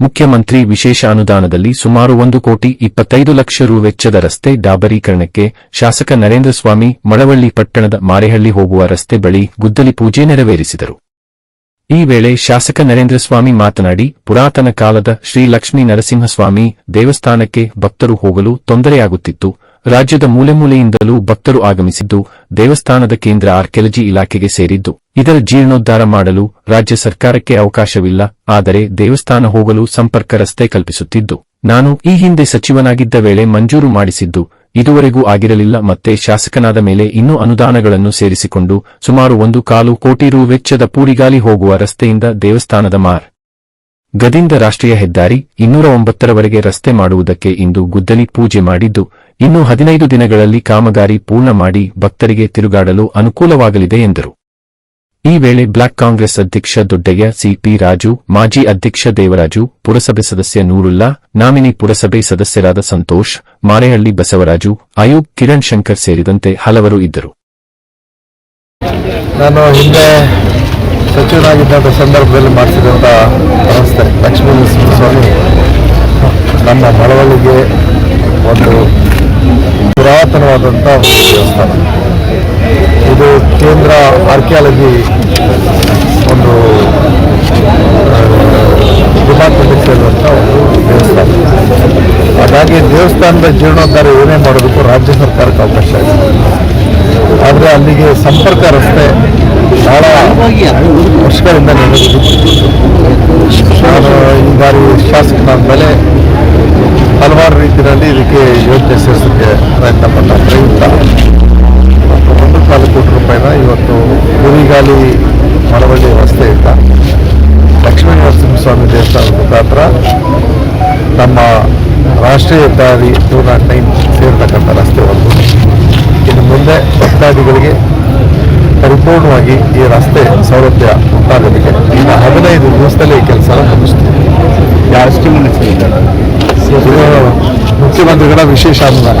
ಮುಖ್ಯಮಂತ್ರಿ ವಿಶೇಷ ಅನುದಾನದಲ್ಲಿ ಸುಮಾರು ಒಂದು ಕೋಟಿ ಇಪ್ಪತ್ತೈದು ಲಕ್ಷ ರು ವೆಚ್ಚದ ರಸ್ತೆ ಡಾಬರೀಕರಣಕ್ಕೆ ಶಾಸಕ ನರೇಂದ್ರ ಸ್ವಾಮಿ ಮಳವಳ್ಳಿ ಪಟ್ಟಣದ ಮಾರೇಹಳ್ಳಿ ಹೋಗುವ ರಸ್ತೆ ಬಳಿ ಗುದ್ದಲಿ ಪೂಜೆ ನೆರವೇರಿಸಿದರು. ಈ ವೇಳೆ ಶಾಸಕ ನರೇಂದ್ರ ಸ್ವಾಮಿ ಮಾತನಾಡಿ, ಪುರಾತನ ಕಾಲದ ಶ್ರೀ ಲಕ್ಷ್ಮೀ ನರಸಿಂಹಸ್ವಾಮಿ ದೇವಸ್ಥಾನಕ್ಕೆ ಭಕ್ತರು ಹೋಗಲು ತೊಂದರೆಯಾಗುತ್ತಿತ್ತು. ರಾಜ್ಯದ ಮೂಲೆ ಮೂಲೆಯಿಂದಲೂ ಭಕ್ತರು ಆಗಮಿಸಿದ್ದು, ದೇವಸ್ಥಾನದ ಕೇಂದ್ರ ಆರ್ಕೆಲಜಿ ಇಲಾಖೆಗೆ ಸೇರಿದ್ದು. ಇದರ ಜೀರ್ಣೋದ್ಧಾರ ಮಾಡಲು ರಾಜ್ಯ ಸರ್ಕಾರಕ್ಕೆ ಅವಕಾಶವಿಲ್ಲ, ಆದರೆ ದೇವಸ್ಥಾನ ಹೋಗಲು ಸಂಪರ್ಕ ರಸ್ತೆ ಕಲ್ಪಿಸುತ್ತಿದ್ದು. ನಾನು ಈ ಹಿಂದೆ ಸಚಿವನಾಗಿದ್ದ ವೇಳೆ ಮಂಜೂರು ಮಾಡಿಸಿದ್ದು, ಇದುವರೆಗೂ ಆಗಿರಲಿಲ್ಲ ಮತ್ತೆ ಶಾಸಕನಾದ ಮೇಲೆ ಇನ್ನೂ ಅನುದಾನಗಳನ್ನು ಸೇರಿಸಿಕೊಂಡು ಸುಮಾರು ಒಂದು ಕಾಲು ಕೋಟಿ ರು ವೆಚ್ಚದ ಪೂರಿಗಾಲಿ ಹೋಗುವ ರಸ್ತೆಯಿಂದ ದೇವಸ್ಥಾನದ ಮಾರ್ ಗದಿಂದ ರಾಷ್ಟ್ರೀಯ ಹೆದ್ದಾರಿ ಇನ್ನೂರ ಒಂಬತ್ತರವರೆಗೆ ರಸ್ತೆ ಮಾಡುವುದಕ್ಕೆ ಇಂದು ಗುದ್ದಲಿ ಪೂಜೆ ಮಾಡಿದ್ದು, ಇನ್ನು ಹದಿನೈದು ದಿನಗಳಲ್ಲಿ ಕಾಮಗಾರಿ ಪೂರ್ಣ ಮಾಡಿ ಭಕ್ತರಿಗೆ ತಿರುಗಾಡಲು ಅನುಕೂಲವಾಗಲಿದೆ ಎಂದರು. ಈ ವೇಳೆ ಬ್ಲಾಕ್ ಕಾಂಗ್ರೆಸ್ ಅಧ್ಯಕ್ಷ ದೊಡ್ಡಯ್ಯ, ಸಿಪಿ ರಾಜು, ಮಾಜಿ ಅಧ್ಯಕ್ಷ ದೇವರಾಜು, ಪುರಸಭೆ ಸದಸ್ಯ ನೂರುಲ್ಲಾ, ನಾಮಿನಿ ಪುರಸಭೆ ಸದಸ್ಯರಾದ ಸಂತೋಷ್, ಮಾರೇಹಳ್ಳಿ ಬಸವರಾಜು ಅಯೂಬ್ ಕಿರಣ್ ಶಂಕರ್ ಸೇರಿದಂತೆ ಹಲವರು ಇದ್ದರು. ಸಚಿವನಾಗಿದ್ದಂಥ ಸಂದರ್ಭದಲ್ಲಿ ಮಾಡಿಸಿದಂಥ ಸಂಸ್ಥೆ, ಲಕ್ಷ್ಮೀ ನರಸಿಂಹಸ್ವಾಮಿ ನಮ್ಮ ಮಳವಳ್ಳಿಗೆ ಒಂದು ಪುರಾತನವಾದಂಥ ಒಂದು ದೇವಸ್ಥಾನ. ಇದು ಕೇಂದ್ರ ಆರ್ಕಿಯಾಲಜಿ ಒಂದು ಡಿಪಾರ್ಟ್ಮೆಂಟ್ಗೆ ಸೇರಿದಂಥ ಒಂದು ದೇವಸ್ಥಾನ. ಹಾಗಾಗಿ ದೇವಸ್ಥಾನದ ಜೀರ್ಣೋದ್ಧಾರ ಏನೇ ಮಾಡೋದಕ್ಕೂ ರಾಜ್ಯ ಸರ್ಕಾರಕ್ಕೆ ಅವಕಾಶ ಇದೆ ಅಲ್ಲಿಗೆ ಸಂಪರ್ಕ ರಸ್ತೆ ಬಹಳ ವರ್ಷಗಳಿಂದ ನಾನು ಈ ಬಾರಿ ಶಾಸಕನಾದ ಮೇಲೆ ಹಲವಾರು ರೀತಿಯಲ್ಲಿ ಇದಕ್ಕೆ ಯೋಜನೆ ಸೇರಿಸೋಕ್ಕೆ ಪ್ರಯತ್ನ ಪಟ್ಟ ಪ್ರಯುಕ್ತ ಒಂದು ಕಾಲು ಕೋಟಿ ರೂಪಾಯಿನ ಇವತ್ತು ಗುರಿಗಾಲಿ ಮಳವಳ್ಳಿ ರಸ್ತೆಯಿಂದ ಲಕ್ಷ್ಮೀ ನರಸಿಂಹಸ್ವಾಮಿ ದೇವಸ್ಥಾನದ ಮುಖಾಂತರ ನಮ್ಮ ರಾಷ್ಟ್ರೀಯ ಹೆದ್ದಾರಿ ಟೂ ನಾಟ್ ನೈನ್ ಸೇರ್ತಕ್ಕಂಥ ರಸ್ತೆ ಒಂದು. ಇನ್ನು ಮುಂದೆ ಭಕ್ತಾದಿಗಳಿಗೆ ಪರಿಪೂರ್ಣವಾಗಿ ಈ ರಸ್ತೆ ಸೌಲಭ್ಯ ಉಂಟಾಗೋದಕ್ಕೆ ಈಗ ಹದಿನೈದು ದಿವಸದಲ್ಲಿ ಈ ಕೆಲಸ ಮುಗಿಸ್ತೀವಿ ಮುಖ್ಯಮಂತ್ರಿಗಳ ವಿಶೇಷ ಅನುದಾನ.